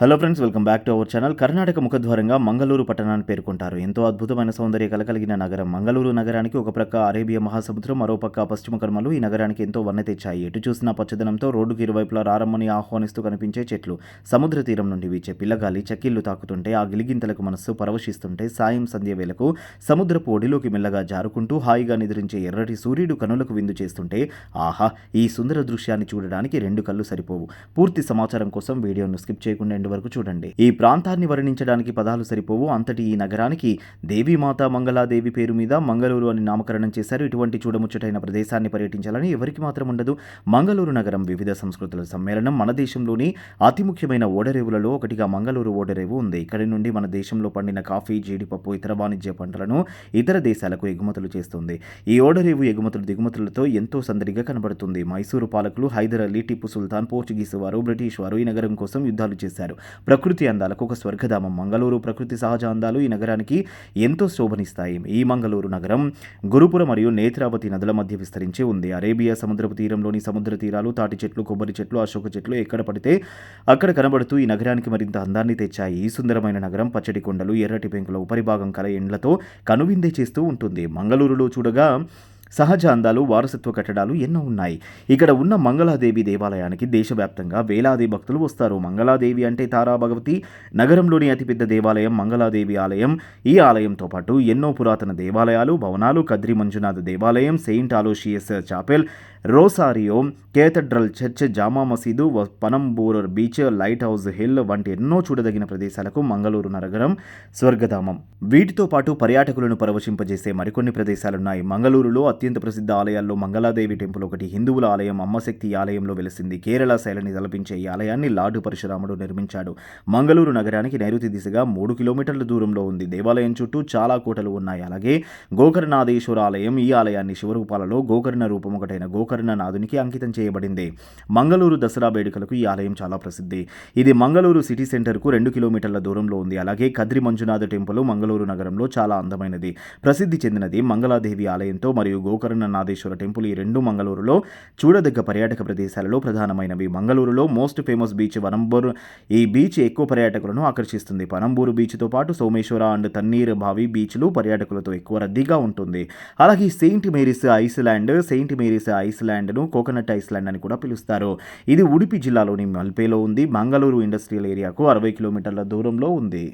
Hello friends welcome back to our channel. Karnataka ముఖద్వారంగా Mangaluru పట్టణాన్ని పేర్కొంటారు. ఎంతో అద్భుతమైన సౌందర్య కల కలిగిన నగరం. మంగళూరు నగరానికి ఒక ప్రక్క అరేబియా మహాసముద్రం మరో పక్క పశ్చిమ కర్మలు. ఈ నగరానికి ఎంతో వన్నె తెచ్చాయి. ఎటు చూసినా పచ్చదనంతో రోడ్డుకి ఇరువైపులా రారమ్మని ఆహ్వానిస్తూ కనిపించే చెట్లు. సముద్ర తీరం నుండి వీచే పిల్లగాలి చక్కిళ్ళు తాకుతుంటే ఆ గిలిగింతలకు మనస్సు పరవశిస్తుంటే సాయం సంధ్య వేళకు సముద్రపు ఒడిలోకి మెల్లగా జారుకుంటూ హాయిగా నిద్రించే ఎర్రటి సూర్యుడు కనులకు విందు చేస్తుంటే ఆహా ఈ సుందర దృశ్యాన్ని చూడడానికి రెండు కళ్ళు సరిపోవు. పూర్తి సమాచారం కోసం వీడియోను స్కిప్ చేయకుండా ఎండు వరకు చూడండి. ఈ ప్రాంతాన్ని వర్ణించడానికి పదాలు సరిపోవు. అంతటి ఈ నగరానికి దేవీమాత మంగళాదేవి పేరు మీద మంగళూరు అని నామకరణం చేశారు. ఇటువంటి చూడముచ్చటైన ప్రదేశాన్ని పర్యటించాలని ఎవరికి మాత్రం ఉండదు. మంగళూరు నగరం వివిధ సంస్కృతుల సమ్మేళనం. మన దేశంలోని అతి ముఖ్యమైన ఓడరేవులలో ఒకటిగా మంగళూరు ఓడరేవు ఉంది. ఇక్కడి నుండి మన దేశంలో పండిన కాఫీ జీడిపప్పు ఇతర వాణిజ్య పంటలను ఇతర దేశాలకు ఎగుమతులు చేస్తుంది. ఈ ఓడరేవు ఎగుమతులు దిగుమతులతో ఎంతో సందడిగా కనబడుతుంది. మైసూరు పాలకులు హైదర్ అలీ టిప్పు సుల్తాన్ పోర్చుగీసు వారు బ్రిటిష్ వారు ఈ నగరం కోసం యుద్ధాలు చేశారు. ప్రకృతి అందాలకు ఒక స్వర్గధామం. మంగళూరు ప్రకృతి సహజ అందాలు ఈ నగరానికి ఎంతో శోభనిస్తాయి. ఈ మంగళూరు నగరం గురుపుర మరియు నేత్రావతి నదుల మధ్య విస్తరించి ఉంది. అరేబియా సముద్రపు తీరంలోని సముద్ర తీరాలు తాటి చెట్లు కొబ్బరి చెట్లు అశోక చెట్లు ఎక్కడ పడితే అక్కడ కనబడుతూ ఈ నగరానికి మరింత అందాన్ని తెచ్చాయి. ఈ సుందరమైన నగరం పచ్చడి కొండలు ఎర్రటి పెంకుల ఉపరిభాగం కల ఎండ్లతో కనువిందే చేస్తూ ఉంటుంది. మంగళూరులో చూడగా సహజ అందాలు వారసత్వ కట్టడాలు ఎన్నో ఉన్నాయి. ఇక్కడ ఉన్న మంగళాదేవి దేవాలయానికి దేశవ్యాప్తంగా వేలాది భక్తులు వస్తారు. మంగళాదేవి అంటే తారా భగవతి. నగరంలోని అతిపెద్ద దేవాలయం మంగళాదేవి ఆలయం. ఈ ఆలయంతో పాటు ఎన్నో పురాతన దేవాలయాలు భవనాలు కద్రి మంజునాథ దేవాలయం Saint Aloysius chapel Rosario cathedral church Jama Masjid వ- Panambur beach lighthouse hill వంటి ఎన్నో చూడదగిన ప్రదేశాలకు మంగళూరు నగరం స్వర్గధామం. వీటితో పాటు పర్యాటకులను పరవశింపజేసే మరికొన్ని ప్రదేశాలున్నాయి. మంగళూరులో అత్యంత ప్రసిద్ధ ఆలయాల్లో మంగళాదేవి టెంపుల్ ఒకటి హిందువుల ఆలయం అమ్మశక్తి ఆలయంలో వెలిసింది. కేరళ శైలిని తలపించే ఈ ఆలయాన్ని లార్డు పరశురాముడు నిర్మించాడు. మంగళూరు నగరానికి నైరుతి దిశగా మూడు కిలోమీటర్ల దూరంలో ఉంది. దేవాలయం చుట్టూ చాలా కోటలు ఉన్నాయి. అలాగే గోకర్ణాదేశ్వర ఆలయం ఈ ఆలయాన్ని శివరూపాలలో గోకర్ణ రూపం ఒకటైన గోకర్ణ నాథునికి అంకితం చేయబడింది. మంగళూరు దసరా వేడుకలకు ఈ ఆలయం చాలా ప్రసిద్ధి. ఇది మంగళూరు సిటీ సెంటర్కు రెండు కిలోమీటర్ల దూరంలో ఉంది. అలాగే కద్రి మంజునాథ టెంపుల్ మంగళూరు నగరంలో చాలా అందమైనది. ప్రసిద్ధి చెందినది మంగళాదేవి ఆలయంతో మరియు గోకర్ణ నాదేశ్వర టెంపుల్ ఈ రెండు మంగళూరులో చూడదగ్గ పర్యాటక ప్రదేశాలలో ప్రధానమైనవి. మంగళూరులో మోస్ట్ ఫేమస్ బీచ్ వనంబూర్. ఈ బీచ్ ఎక్కువ పర్యాటకులను ఆకర్షిస్తుంది. పనంబూరు బీచ్తో పాటు సోమేశ్వర అండ్ తన్నీర్ బావి బీచ్లు పర్యాటకులతో ఎక్కువ రద్దీగా ఉంటుంది. అలాగే Saint Mary's Island Saint Mary's ice ఐస్లాండ్ను కోకోనట్ ఐస్లాండ్ అని కూడా పిలుస్తారు. ఇది ఉడిపి జిల్లాలోని మల్పేలో ఉంది. మంగళూరు ఇండస్ట్రియల్ ఏరియాకు అరవై కిలోమీటర్ల దూరంలో ఉంది.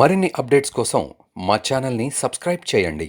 మరిన్ని అప్డేట్స్ కోసం మా ఛానల్ని సబ్స్క్రైబ్ చేయండి.